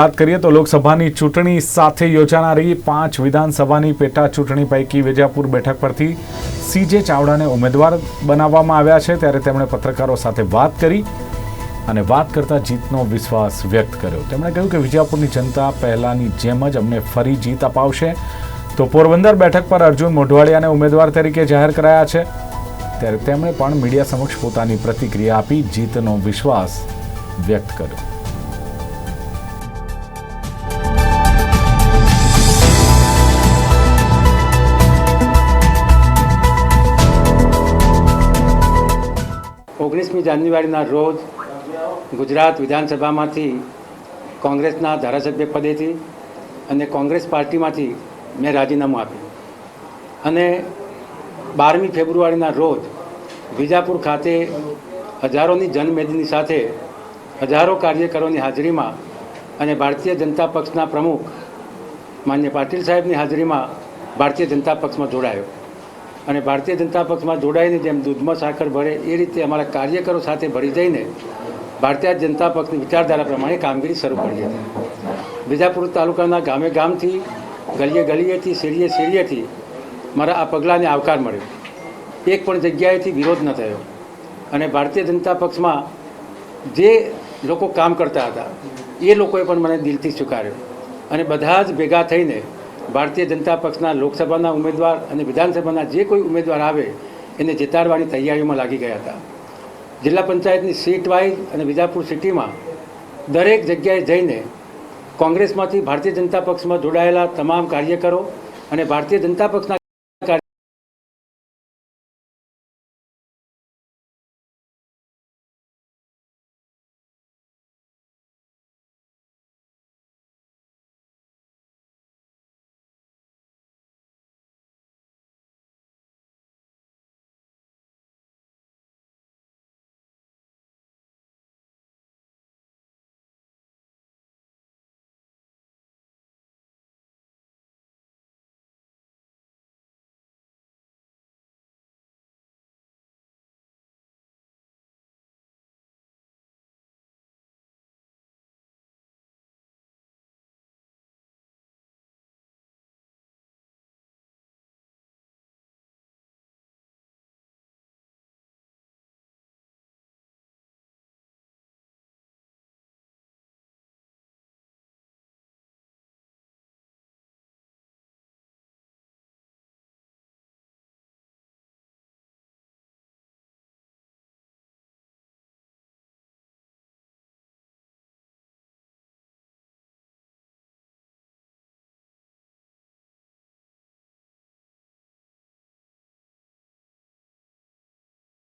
વાત કરીએ તો લોકસભાની ચૂંટણી સાથે યોજાનારી પાંચ વિધાનસભાની પેટા ચૂંટણી પૈકી વિજાપુર બેઠક પરથી સીજે ચાવડાને ઉમેદવાર બનાવવામાં આવ્યા છે. ત્યારે તેમણે પત્રકારો સાથે વાત કરી અને વાત કરતા જીતનો વિશ્વાસ વ્યક્ત કર્યો. તેમણે કહ્યું કે વિજાપુરની જનતા પહેલાંની જેમ જ અમને ફરી જીત અપાવશે. તો પોરબંદર બેઠક પર અર્જુન મોઢવાડિયાને ઉમેદવાર તરીકે જાહેર કરાયા છે. ત્યારે તેમણે પણ મીડિયા સમક્ષ પોતાની પ્રતિક્રિયા આપી જીતનો વિશ્વાસ વ્યક્ત કર્યો. ઓગણીસમી જાન્યુઆરીના રોજ ગુજરાત વિધાનસભામાંથી કોંગ્રેસના ધારાસભ્ય પદેથી અને કોંગ્રેસ પાર્ટીમાંથી મેં રાજીનામું આપ્યું. અને બારમી ફેબ્રુઆરીના રોજ વિજાપુર ખાતે હજારોની જનમેદની સાથે હજારો કાર્યકરોની હાજરીમાં અને ભારતીય જનતા પક્ષના પ્રમુખ માન્ય પાટીલ સાહેબની હાજરીમાં ભારતીય જનતા પક્ષમાં જોડાયો. અને ભારતીય જનતા પક્ષમાં જોડાઈને જેમ દૂધમાં સાકર ભરે, એ રીતે અમારા કાર્યકરો સાથે ભળી જઈને ભારતીય જનતા પક્ષની વિચારધારા પ્રમાણે કામગીરી શરૂ કરી હતી. બીજાપુર તાલુકાના ગામે ગામથી, ગલીએ ગલીએથી, શેરીએ શેરીએથી મારા આ પગલાંને આવકાર મળ્યો. એક પણ જગ્યાએથી વિરોધ ન થયો. અને ભારતીય જનતા પક્ષમાં જે લોકો કામ કરતા હતા, એ લોકોએ પણ મને દિલથી સ્વીકાર્યો. અને બધા જ ભેગા થઈને ભારતીય જનતા પક્ષના લોકસભાના ઉમેદવાર અને વિધાનસભાના જે કોઈ ઉમેદવાર આવે, એને જીતાડવાની તૈયારીઓમાં લાગી ગયા હતા. જિલ્લા પંચાયતની સીટ વાઇઝ અને વિજાપુર સિટીમાં દરેક જગ્યાએ જઈને કોંગ્રેસમાંથી ભારતીય જનતા પક્ષમાં જોડાયેલા તમામ કાર્યકરો અને ભારતીય જનતા પક્ષના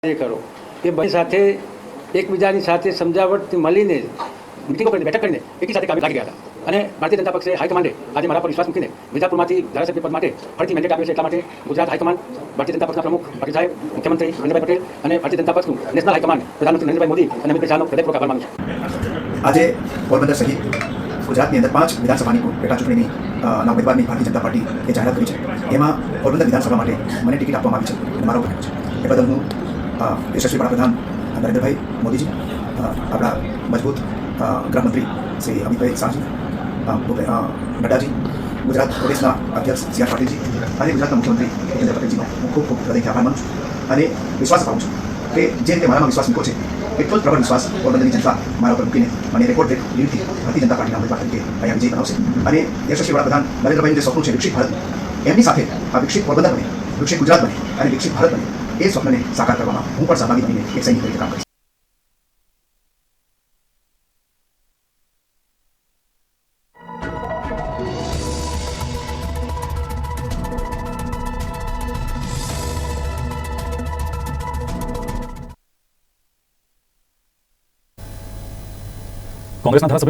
કાર્યકરો એ બધી સાથે એકબીજાની સાથે સમજાવટ મળીને મિટિંગો કરીને બેઠક કરીને એકી સાથે કામે લાગી ગયા હતા. અને ભારતીય જનતા પક્ષે હાઈકમાન્ડે આજે મારા પર વિશ્વાસ મૂકીને વિજાપુરમાંથી ધારાસભ્ય પદ માટે ફરીથી મેન્ડેટ આપ્યો છે એટલા માટે ગુજરાત હાઈકમાન્ડ ભારતીય જનતા પક્ષના પ્રમુખ પાટીલ સાહેબ, મુખ્યમંત્રી નરેન્દ્રભાઈ પટેલ અને ભારતીય જનતા પક્ષનું નેશનલ હાઈકમાન્ડ પ્રધાનમંત્રી નરેન્દ્રભાઈ મોદી અને અમિત શાહનો હૃદયપૂર્વક આભાર માનું છું. આજે પોરબંદર સહિત ગુજરાતની અંદર પાંચ વિધાનસભાની પેટા ચૂંટણીની ના ઉમેદવારની ભારતીય જનતા એ જાહેરાત કરી છે. એમાં પોરબંદર વિધાનસભા માટે મને ટિકિટ આપવામાં આવી છે. મારો એ બદલ હું યશસ્વી વડાપ્રધાન નરેન્દ્રભાઈ મોદીજી આપણા મજબૂત ગૃહમંત્રી શ્રી અમિતભાઈ શાહજી નડ્ડાજી ગુજરાત પ્રદેશના અધ્યક્ષ સી આર પાટીલજી અને ગુજરાતના મુખ્યમંત્રી ભૂપેન્દ્ર પટેલજીનો હું ખૂબ ખૂબ હૃદયથી આભાર માનું છું અને વિશ્વાસ અપાવું છું કે જે રીતે મારામાં વિશ્વાસ મૂકો છે એટલો જ પ્રબળ વિશ્વાસ પોરબંદરની જનતા મારા ઉપર મૂકીને મને રેકોર્ડ બ્રેક લીધી ભારતીય જનતા પાર્ટીના ઉમેદવાર તરીકે અહીંયા વિજય બનાવશે અને યશસ્વી વડાપ્રધાન નરેન્દ્રભાઈનું જે સ્વપ્ન છે વિકસિત ભારત એમની સાથે આ વિકસિત પોરબંદર બને વિકસિત ગુજરાત બને અને વિકસિત ભારત બને એ સ્વપ્નને સાકાર કરવામાં હું પણ સહભાગી બનીને એક સૈનિક તરીકે કામ કરીશ કોંગ્રેસના ધારાસભ્ય